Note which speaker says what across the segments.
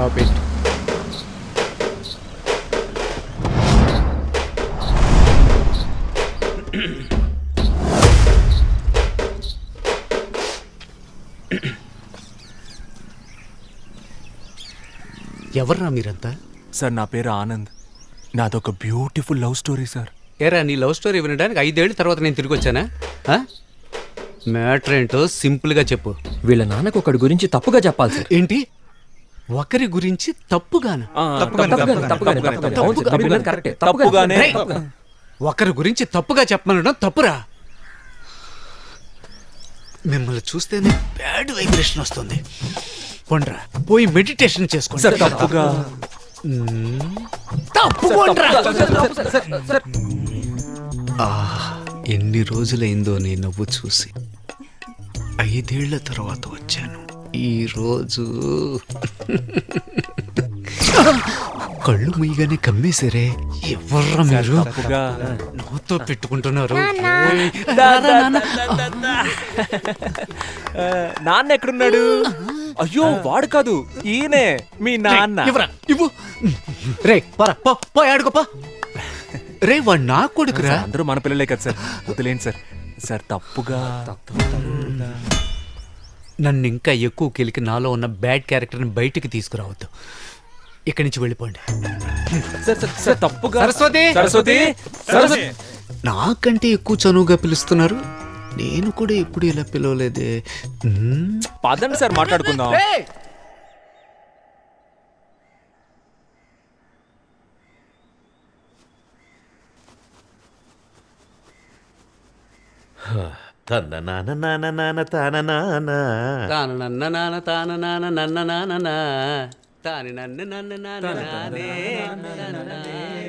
Speaker 1: Stop it ఎవర్రా మీరంతా?
Speaker 2: Sir నా పేరు ఆనంద్. నాదొక బ్యూటిఫుల్ లవ్ స్టోరీ సార్.
Speaker 1: ఏరా నీ లవ్ స్టోరీ వినడానికి ఐదేళ్ళ తర్వాత నేను తిరిగి వచ్చానా? మ్యాటర్ ఏంటో సింపుల్గా చెప్పు.
Speaker 3: వీళ్ళ నాన్నకు ఒకటి గురించి తప్పుగా చెప్పాలి సార్.
Speaker 1: ఏంటి? ఒకరి గురించి తప్పుగానా! ఒకరి గురించి తప్పుగా చెప్పమనడం తప్పురా? మిమ్మల్ని చూస్తేనే బ్యాడ్ వైబ్రేషన్ వస్తుంది. పొండ్రా పోయి మెడిటేషన్ చేసుకోండి.
Speaker 2: సార్ తప్పుగా.
Speaker 1: ఎన్ని రోజులైందో నీ నవ్వు చూసి. ఐదేళ్ళ తర్వాత వచ్చాను. ఈ రోజు కళ్ళు ముయ్యగానే కమ్మేశారే. ఎవర్రా మీరు? నవ్వుతో పెట్టుకుంటున్నారు.
Speaker 2: నాన్న. ఎక్కడున్నాడు? అయ్యో వాడు కాదు. ఈయనే మీ నాన్న.
Speaker 1: ఇవ్వరా ఇవ్వు. రే పరా పో రే వాడు నా కొడుకురా.
Speaker 2: అందరూ మన పిల్లలే కదా సార్. వదిలేండి సార్. సార్ తప్పుగా.
Speaker 1: నన్ను ఇంకా ఎక్కువ కెలికి నాలో ఉన్న బ్యాడ్ క్యారెక్టర్ని బయటికి తీసుకురావద్దు. ఇక్కడి నుంచి వెళ్ళిపోండి.
Speaker 2: తప్పుగా
Speaker 1: సరస్వతి!
Speaker 2: సరస్వతి! సరస్వతి!
Speaker 1: నాకంటే ఎక్కువ చనువుగా పిలుస్తున్నారు. నేను కూడా ఎప్పుడు ఇలా పిలవలేదే.
Speaker 2: పదండి సార్ మాట్లాడుకుందాం.
Speaker 4: తన నాన నాన నాన తాన నాన
Speaker 1: తాను నన్న నాన్న తాన నాన్న నన్న నా. తాని నన్ను నన్ను నాన్న నానే.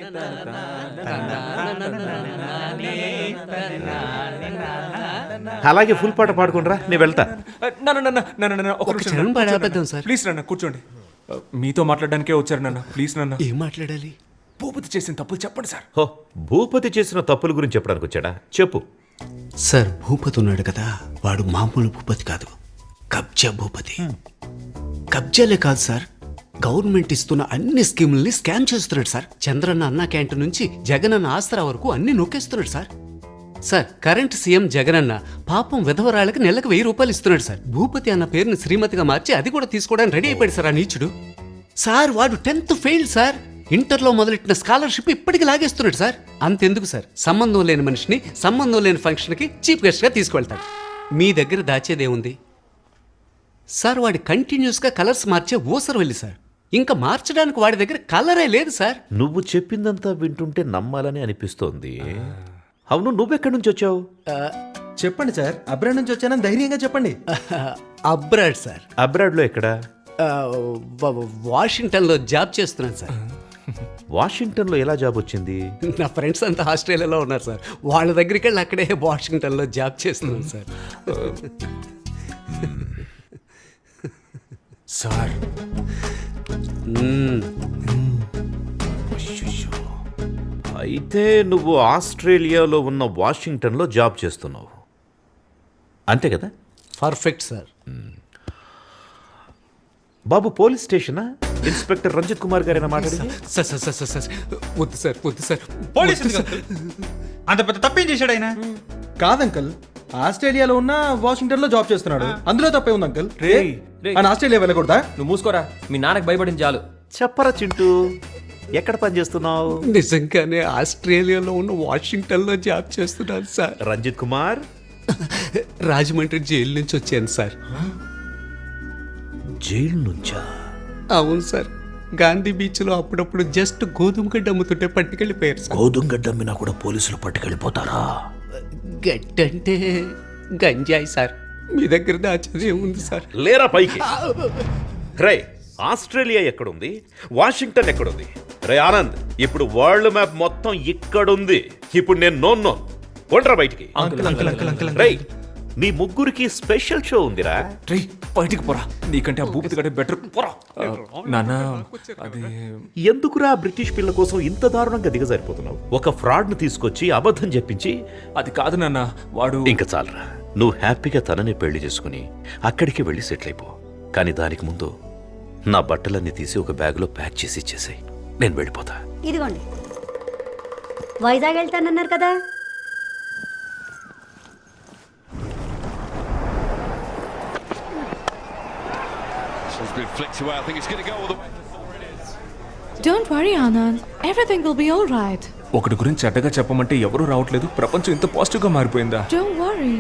Speaker 1: తన నాన్న నాన్న తన నాన్న నానే. తన నాన్న నాన్న.
Speaker 4: అలాగే ఫుల్ పాట పాడుకుండ్రా నేను వెళ్తా
Speaker 2: నన్ను నన్ను నన్ను నన్ను ఒక
Speaker 1: ఒక
Speaker 2: నిమిషం
Speaker 1: చరణం
Speaker 2: నన్ను
Speaker 1: పాడి
Speaker 2: కూర్చోండి.
Speaker 1: ఆపేద్దాం సార్.
Speaker 2: ప్లీజ్ నన్ను కూర్చోండి ఆ, మీతో మాట్లాడడానికే వచ్చారు నన్ను ప్లీజ్ నన్ను
Speaker 1: ఏం మాట్లాడాలి
Speaker 2: భూపతి చేసిన తప్పులు చెప్పండి సార్
Speaker 4: హో భూపతి చేసిన తప్పుల గురించి చెప్పడానికి వచ్చాడా చెప్పు
Speaker 1: సార్ భూపతి ఉన్నాడు కదా. వాడు మామూలు భూపతి కాదు. కబ్జా భూపతి. కబ్జాలే కాదు సార్. గవర్నమెంట్ ఇస్తున్న అన్ని స్కీముల్ని స్కామ్ చేస్తున్నాడు సార్. చంద్రన్న అన్న క్యాంటీన్ నుంచి జగనన్న ఆసరా వరకు అన్ని నొక్కేస్తున్నాడు sir. Sir current CM Jagananna పాపం విధవరాళ్ళకి నెలకు వెయ్యి రూపాయలు ఇస్తున్నాడు సార్. భూపతి అన్న పేరుని శ్రీమతిగా మార్చి అది కూడా తీసుకోవడానికి రెడీ అయిపోయాడు సార్ ఆ నీచుడు. సార్ వాడు టెన్త్ ఫెయిల్ సార్. ఇంటర్లో మొదలెట్టిన స్కాలర్షిప్ ఇప్పటికి లాగేస్తున్నాడు సార్. అంతెందుకు సార్. సంబంధం లేని మనిషిని సంబంధం లేని ఫంక్షన్కి చీఫ్ గెస్ట్గా తీసుకువెళ్తాడు మీ దగ్గర దాచేదేముంది సార్ వాడి కంటిన్యూస్గా కలర్స్ మార్చే ఊసరు వెళ్ళి సార్. ఇంకా మార్చడానికి వాడి దగ్గర కలరే లేదు సార్.
Speaker 4: నువ్వు చెప్పిందంతా వింటుంటే నమ్మాలని అనిపిస్తోంది. అవును నువ్వెక్కడి నుంచి వచ్చావు?
Speaker 5: చెప్పండి సార్. అబ్రాడ్ నుంచి వచ్చానని ధైర్యంగా చెప్పండి.
Speaker 1: Abroad sir.
Speaker 4: అబ్రాడ్లో ఎక్కడా?
Speaker 1: వాషింగ్టన్లో జాబ్ చేస్తున్నాను సార్.
Speaker 4: వాషింగ్టన్లో ఎలా జాబ్ వచ్చింది?
Speaker 1: నా ఫ్రెండ్స్ అంతా ఆస్ట్రేలియాలో ఉన్నారు సార్. వాళ్ళ దగ్గరికి వెళ్ళి అక్కడే వాషింగ్టన్లో జాబ్ చేస్తున్నాను సార్.
Speaker 2: సార్.
Speaker 4: అయితే నువ్వు ఆస్ట్రేలియాలో ఉన్న వాషింగ్టన్లో జాబ్ చేస్తున్నావు. అంతే కదా?
Speaker 1: Perfect sir.
Speaker 4: బాబు పోలీస్ స్టేషనా? ఇన్స్పెక్టర్ రంజిత్ కుమార్ గారైనా మాట్లాడింది?
Speaker 1: Sir. Sir sir sir sir వద్దు సార్ వద్దు సార్.
Speaker 6: పోలీసు
Speaker 1: వద్దు సార్.
Speaker 6: అంత పెద్ద తప్పేం చేశాడు ఆయన?
Speaker 5: కాదు అంకల్ ఆస్ట్రేలియాలో ఉన్న వాషింగ్టన్లో జాబ్ చేస్తున్నాడు. అందులో తప్పే ఉంది అంకల్. ఆయన ఆస్ట్రేలియా వెళ్ళకూడదా?
Speaker 3: నువ్వు మూసుకోరా. మీ నాన్నకి భయపడింది చాలు
Speaker 4: చెప్పరా చింటూ ఎక్కడ పని చేస్తున్నావు?
Speaker 1: నిజంగానే ఆస్ట్రేలియాలో ఉన్న వాషింగ్టన్లో జాబ్ చేస్తున్నాను సార్.
Speaker 4: రంజిత్ కుమార్?
Speaker 1: రాజమండ్రి జైలు నుంచి వచ్చాను సార్.
Speaker 4: జైలు నుంచా?
Speaker 1: అవును సార్. గాంధీ బీచ్లో అప్పుడప్పుడు జస్ట్ గోధుమ గడ్డ అమ్ముతుంటే పట్టుకెళ్ళిపోయారు సార్.
Speaker 4: గోధుమ గడ్డ అమ్మినా కూడా పోలీసులు పట్టుకెళ్ళిపోతారా?
Speaker 1: గడ్డంటే గంజాయి సార్. మీ దగ్గర దాచేది ఏముంది సార్.
Speaker 4: లేరా పైకి? రే ఆస్ట్రేలియా ఎక్కడుంది? వాషింగ్టన్ ఎక్కడుంది? రే ఆనంద్ ఇప్పుడు వరల్డ్ మ్యాప్ మొత్తం ఇక్కడుంది. ఇప్పుడు నేను నోన్ నోన్ కొండ్రా బయటికి. రేయ్ మీ ముగ్గురికి స్పెషల్ షో ఉందిరా.
Speaker 2: రే బయటికి పోరా. నీకంటే ఆ భూపతి కంటే బెటర్. పోరా. ఆ, నాన్న అది
Speaker 4: ఎందుకురా బ్రిటిష్ పిల్ల కోసం ఇంత దారుణంగా దిగజారిపోతున్నావు? ఒక ఫ్రాడ్ను తీసుకొచ్చి అబద్ధం చెప్పించి?
Speaker 2: అది కాదు నాన్న వాడు
Speaker 4: ఇంకా చాలరా. నువ్వు హ్యాపీగా తనని పెళ్ళి చేసుకుని అక్కడికి వెళ్ళి సెటిల్ అయిపో. కానీ దానికి ముందు నా బట్టలన్నీ తీసి ఒక బ్యాగ్లో ప్యాక్ చేసి ఇచ్చేసాయి. నేను వెళ్ళిపోతా.
Speaker 7: ఇదిగోండి. వైజాగ్ వెళ్తానన్నారు కదా.
Speaker 8: It's been flicked away. I think it's going to go all the way.
Speaker 9: Don't worry, Anand. Everything will be all right.
Speaker 2: ఒకటి గురించి చెడ్డగా చెప్పమంటే ఎవరూ రావట్లేదు ప్రపంచం ఇంత పాజిటివ్గా మారిపోయిందా
Speaker 9: Don't worry.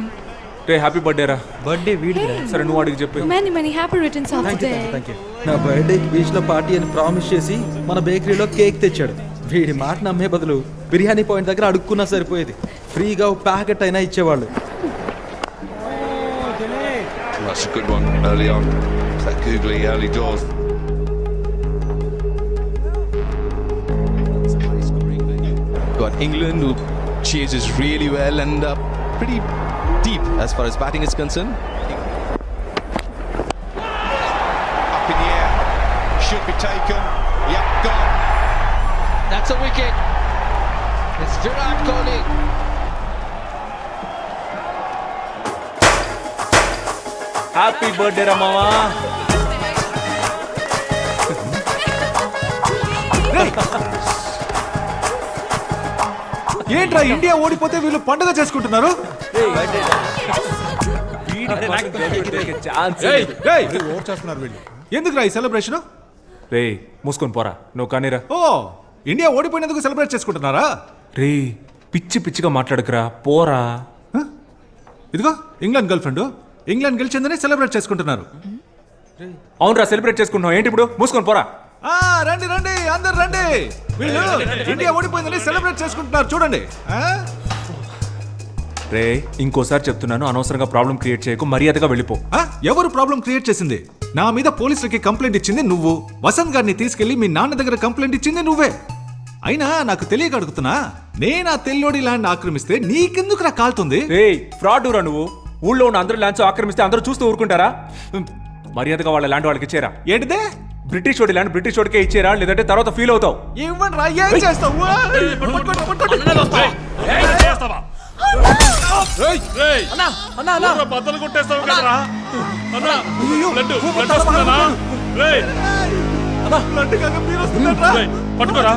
Speaker 2: రే హ్యాపీ బర్త్డే రా
Speaker 5: బర్త్డే వీడి
Speaker 2: సరే నువ్వు అడిగి చెప్పు
Speaker 9: Many, many happy returns of the day.
Speaker 5: నా బర్త్డేకి బీచ్లో పార్టీ అని ప్రామిస్ చేసి మన బేకరీలో కేక్ తెచ్చాడు వీడి మాట నమ్మే బదులు బిర్యానీ పాయింట్ దగ్గర అడుక్కున్నా సరిపోయేది ఫ్రీగా ఒక ప్యాకెట్ అయినా ఇచ్చేవాళ్ళు
Speaker 8: That's a good one early on. It's that googly early doors.
Speaker 10: got England who chases really well and uh, pretty deep as far as batting is concerned.
Speaker 8: Up in the air. Should be taken. Yep, gone.
Speaker 10: That's a wicket. It's Virat Kohli.
Speaker 2: Happy birthday రా
Speaker 6: ఏంట్రా India ఓడిపోతే వీళ్ళు పండుగ చేసుకుంటున్నారు?
Speaker 2: Chance
Speaker 6: vote చేస్తున్నారు వీళ్ళు. ఎందుకురా ఈ సెలబ్రేషన్
Speaker 2: రే మూసుకొని పోరా. నువ్వు కానీరా.
Speaker 6: ఓ ఇండియా ఓడిపోయినందుకు సెలబ్రేట్ చేసుకుంటున్నారా?
Speaker 2: రే పిచ్చి పిచ్చిగా మాట్లాడకురా. పోరా.
Speaker 6: హ? ఇదిగో ఇంగ్లాండ్ గర్ల్ ఫ్రెండ్ ఇంగ్లాండ్ గెలిచిందని సెలబ్రేట్ చేసుకుంటున్నారు.
Speaker 2: అవునరా సెలబ్రేట్ చేసుకుంటున్నావు. ఏంటి ఇప్పుడు? మూసుకొని పోరా.
Speaker 6: ఆ రండి రండి అందరు రండి. వీళ్ళు ఇండియా ఓడిపోయిందని సెలబ్రేట్ చేసుకుంటున్నారు. చూడండి. ఆ?
Speaker 2: రే ఇంకోసారి చెప్తున్నాను అనవసరంగా ప్రాబ్లం క్రియేట్ చేయకు మర్యాదగా వెళ్ళిపో.
Speaker 6: ఆ? ఎవరు ప్రాబ్లం క్రియేట్ చేసింది? నా మీద పోలీసులకి కంప్లైంట్ ఇచ్చింది నువ్వు. వసంత్ గారిని తీసుకెళ్ళి మీ నాన్న దగ్గర కంప్లైంట్ ఇచ్చింది నువ్వే. అయినా నాకు తెలియక అడుగుతున్నా నేను ఆ తెల్లోడి ల్యాండ్ ఆక్రమిస్తే నీకెందుకు నా కాలుతుంది?
Speaker 2: రే ఫ్రాడ్ రా నువ్వు. ఊళ్ళో ఉన్న అందరూ ల్యాండ్స్ ఆక్రమిస్తే అందరూ చూస్తూ ఊరుకుంటారా? మర్యాదగా వాళ్ళ ల్యాండ్ వాళ్ళకి ఇచ్చేరా?
Speaker 6: ఏంటిదే?
Speaker 2: బ్రిటిష్ వాడి ల్యాండ్ బ్రిటిష్ వాడికే ఇచ్చేరా? లేదంటే తర్వాత ఫీల్ అవుతావు.
Speaker 6: ఇవ్వండి రా ఏం చేస్తావు? పట్టుకోండి, పట్టుకోండి. బ్లడ్ కాక మీరు వస్తున్నారా?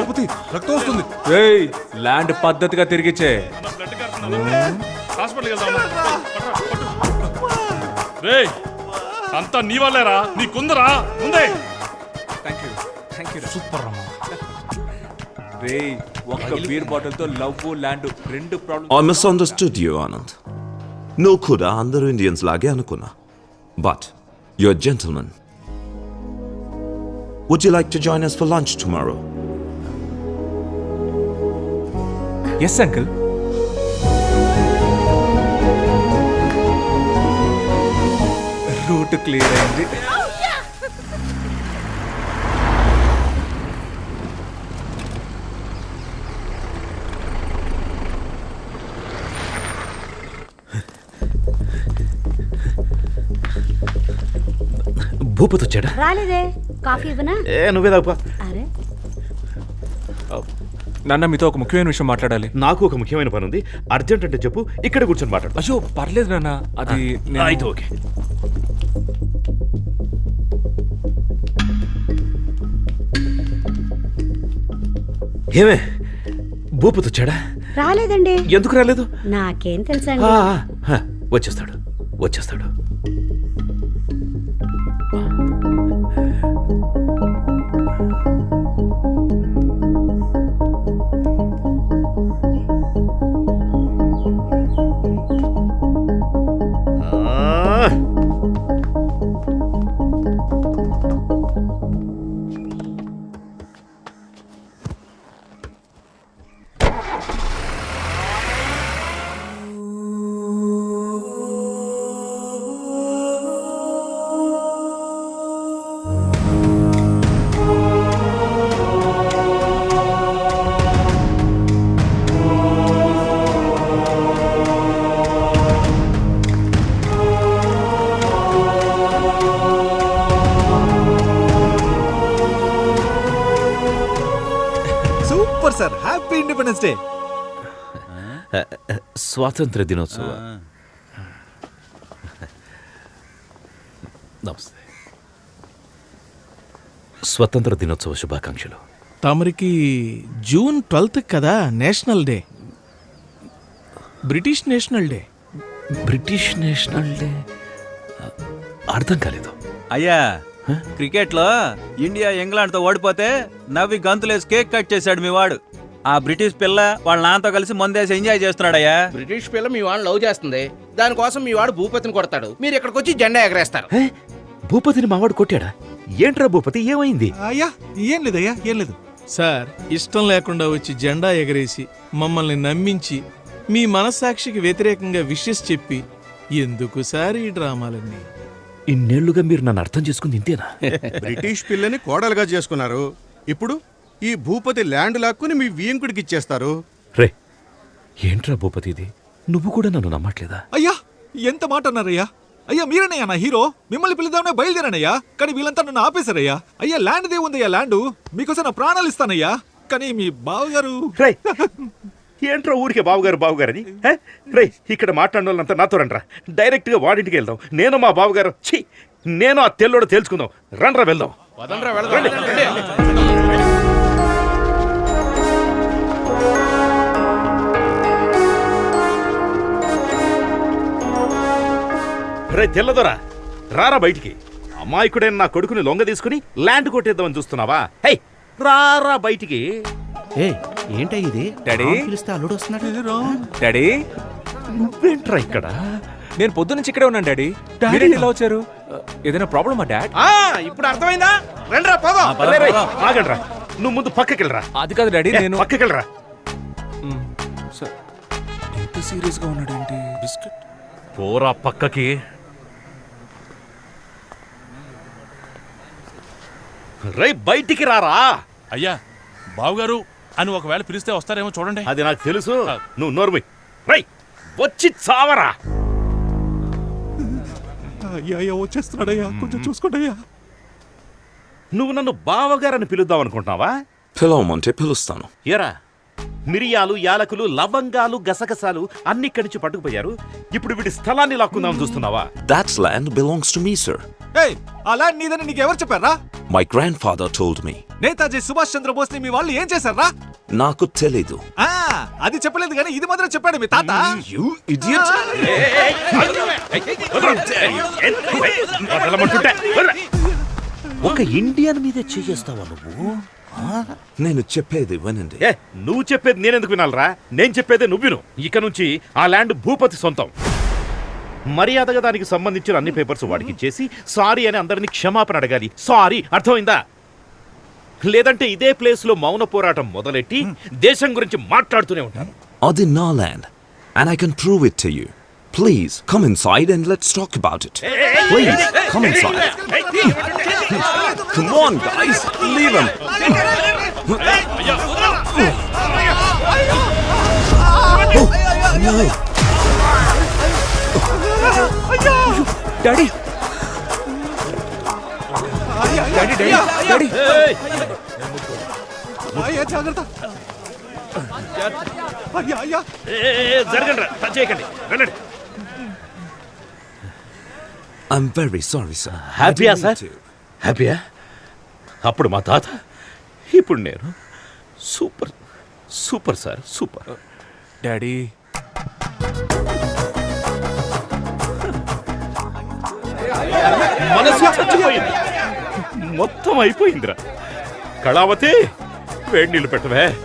Speaker 6: భూపతి, రక్తం వస్తుంది.
Speaker 2: రేయ్ ల్యాండ్ పద్ధతిగా తిరిగిచ్చే.
Speaker 11: అంతా నీ వాళ్ళేరా నీ కుందరా? ముందే.
Speaker 2: Thank you thank you super రమ్మా రేయ్ ఒక్క బీర్ బాటిల్తో లవ్ ల్యాండ్ రెండు problem
Speaker 12: I misunderstood you, Anand. No kuda అందరూ ఇండియన్స్ లాగే అనుకున్నా. But a gentleman. Would you like to join us for lunch
Speaker 2: yes uncle. Route clear అయింది.
Speaker 4: భూపతి వచ్చాడా?
Speaker 7: రాలేదే. కాఫీ ఇవ్వనా?
Speaker 4: ఏ నువ్వే
Speaker 2: నాన్న మీతో ఒక ముఖ్యమైన విషయం మాట్లాడాలి.
Speaker 4: నాకు ఒక ముఖ్యమైన పని ఉంది. అర్జెంట్ అంటే చెప్పు ఇక్కడ కూర్చొని మాట్లాడు
Speaker 2: అయ్యో పర్లేదు నాన్న. అది
Speaker 4: అయితే ఓకే. ఏమే భూపతి వచ్చాడా?
Speaker 7: రాలేదండి.
Speaker 4: ఎందుకు రాలేదు?
Speaker 7: నాకేం
Speaker 4: ఆ, వచ్చేస్తాడు వచ్చేస్తాడు.
Speaker 6: సార్ హ్యాపీ ఇండిపెండెన్స్ డే
Speaker 4: స్వాతంత్ర దినోత్సవం. నమస్తే. స్వతంత్ర దినోత్సవ శుభాకాంక్షలు.
Speaker 13: తమరికి జూన్ ట్వెల్త్ కదా national day. British national day.
Speaker 4: British national day? అర్థం కాలేదు.
Speaker 14: అయ్యా క్రికెట్లో ఇండియా ఇంగ్లాండ్తో ఓడిపోతే నవ్వి గంతులేసి కేక్ కట్ చేశాడు మీ వాడు. ఆ బ్రిటిష్ పిల్ల వాళ్ళ నాన్నతో కలిసి మందేసి ఎంజాయ్ చేస్తున్నాడయ్యా.
Speaker 15: బ్రిటిష్ పిల్ల మీ వాడు లవ్ చేస్తుంది. దానికోసం మీ వాడు భూపతిని కొడతాడు. మీరు ఇక్కడికి వచ్చి జెండా ఎగరేస్తారు.
Speaker 4: భూపతిని మావాడు కొట్టాడా? ఏంట్రా భూపతి ఏమైంది?
Speaker 6: అయ్యా ఏం లేదయ్యా ఏం లేదు.
Speaker 13: సార్ ఇష్టం లేకుండా వచ్చి జెండా ఎగరేసి మమ్మల్ని నమ్మించి మీ మనస్సాక్షికి వ్యతిరేకంగా విషెస్ చెప్పి ఎందుకు సార్ ఈ డ్రామాలన్నీ?
Speaker 4: ఇన్నేళ్ళుగా మీరు నన్ను అర్థం చేసుకుంది ఇంతేనా?
Speaker 16: బ్రిటిష్ పిల్లని కోడలుగా చేసుకున్నారు. ఇప్పుడు ఈ భూపతి ల్యాండ్ లాక్కుని మీ వియంకుడికి ఇచ్చేస్తారు.
Speaker 4: రే ఏంట్రా భూపతి ఇది? నువ్వు కూడా నన్ను నమ్మట్లేదా?
Speaker 6: అయ్యా ఎంత మాట అన్నారయ్యా? అయ్యా మీరనయ్యా నా హీరో? మిమ్మల్ని పిలుద్దామనే బయలుదేరానయ్యా. కానీ వీళ్ళంతా నన్ను ఆపేశారయ్యా. అయ్యా ల్యాండ్ దే ఉందయ్యా ల్యాండ్. మీకోసం నా ప్రాణాలు ఇస్తానయ్యా. కానీ మీ బావగారు
Speaker 4: ఏంట్రా ఊరికే బావగారు బావగారని? హే? రే ఇక్కడ మాట్లాడిన వాళ్ళంతా నాతో రండ్రా. డైరెక్ట్గా వాడింటికి వెళ్దాం. నేను మా బావగారు ఛీ నేను ఆ తెల్లోడు తేల్చుకుందాం. రండ్రా వెళ్దాం. రండి. రే తెల్లదొరా రారా బయటికి. అమాయకుడైన నా కొడుకుని లొంగ తీసుకుని ల్యాండ్ కొట్టేద్దామని చూస్తున్నావా? హే రారా బయటికి.
Speaker 15: ఏ ఏంటా ఇది?
Speaker 2: డాడీ?
Speaker 15: పిలిస్తే అల్లుడు వస్తున్నాడు.
Speaker 2: డాడీ.
Speaker 4: నువ్వేంట్రా ఇక్కడ?
Speaker 2: నేను పొద్దు నుంచి ఇక్కడే ఉన్నాను డాడీ.
Speaker 15: డాడీ?
Speaker 2: ఇలా వచ్చారు? ఏదైనా ప్రాబ్లమా డాడ్?
Speaker 15: ఆ ఇప్పుడు అర్థమైందా? రండిరా పోదాం.
Speaker 4: రే, రే, ఆగండ్రా. నువ్వు ముందు పక్కకెళ్ళరా.
Speaker 2: అది కాదు డాడీ నేను
Speaker 4: పక్కకెళ్ళరా.
Speaker 2: సార్ ఇంత సీరియస్గా ఉన్నాడు ఏంటి? బిస్కెట్.
Speaker 4: పోరా పక్కకి. రై బయటికి రారా?
Speaker 11: అయ్యా బావగారు అని ఒకవేళ పిలిస్తే వస్తారేమో చూడండి.
Speaker 4: అది నాకు తెలుసు. నువ్వు నోర్మి. రై వచ్చి చావరా.
Speaker 6: అయ్యా అయ్యా వచ్చేస్తున్నాడయ్యా. కొంచెం చూసుకోండి అయ్యా
Speaker 4: నువ్వు నన్ను బావగారని పిలుద్దాం అనుకుంటున్నావా?
Speaker 12: పిలవమంటే పిలుస్తాను.
Speaker 4: ఏరా? మిరియాలు యాలకులు లవంగాలు గసగసాలు అన్ని ఇక్కడి నుంచి పట్టుకుపోయారు ఇప్పుడు వీడి స్థలాన్ని లాక్కుందామని చూస్తున్నావా
Speaker 12: That land belongs to me, sir.
Speaker 6: ఏయ్ ఆ ల్యాండ్ నీదని నీకు ఎవరు చెప్పారా
Speaker 12: My grandfather told me.
Speaker 6: Netaji Subhash చంద్రబోస్ని మీ వాళ్ళు ఏం చేశారా
Speaker 12: నాకు తెలీదు
Speaker 6: ఆ, అది చెప్పలేదు కానీ ఇది మాత్రం చెప్పాడు మీ తాత
Speaker 12: You idiot!
Speaker 4: ఒక ఇండియన్ మీదే చేస్తావా నువ్వు
Speaker 12: నేను చెప్పేది వినండి.
Speaker 4: ఏ నువ్వు చెప్పేది నేనెందుకు వినాలరా? నేను చెప్పేదే నువ్వు విను. ఇక నుంచి ఆ ల్యాండ్ భూపతి సొంతం. మర్యాదగా దానికి సంబంధించిన అన్ని పేపర్స్ వాడికి ఇచ్చేసి సారీ అని అందరినీ క్షమాపణ అడగాలి. సారీ అర్థమైందా? లేదంటే ఇదే ప్లేస్లో మౌన పోరాటం మొదలెట్టి దేశం గురించి మాట్లాడుతూనే ఉంటాను.
Speaker 12: అది నా land, and I can prove it to you. Please come inside and let's talk about it. Please come inside. Come on, guys, leave him. No.
Speaker 2: Daddy daddy daddy daddy
Speaker 6: అయ్యా జాగ్రత్త అయ్యా అయ్యా
Speaker 4: జరగండి టచ్ చేయకండి వెళ్ళండి
Speaker 12: I'm very sorry, sir. I
Speaker 4: హ్యాపీయా sir. హ్యాపీయా అప్పుడు మా తాత ఇప్పుడు నేను super super sir super.
Speaker 2: Daddy.
Speaker 4: మనసు చచ్చిపోయింది. మొత్తం అయిపోయిందిరా. కళావతి వేడి నీళ్ళు పెట్టవే.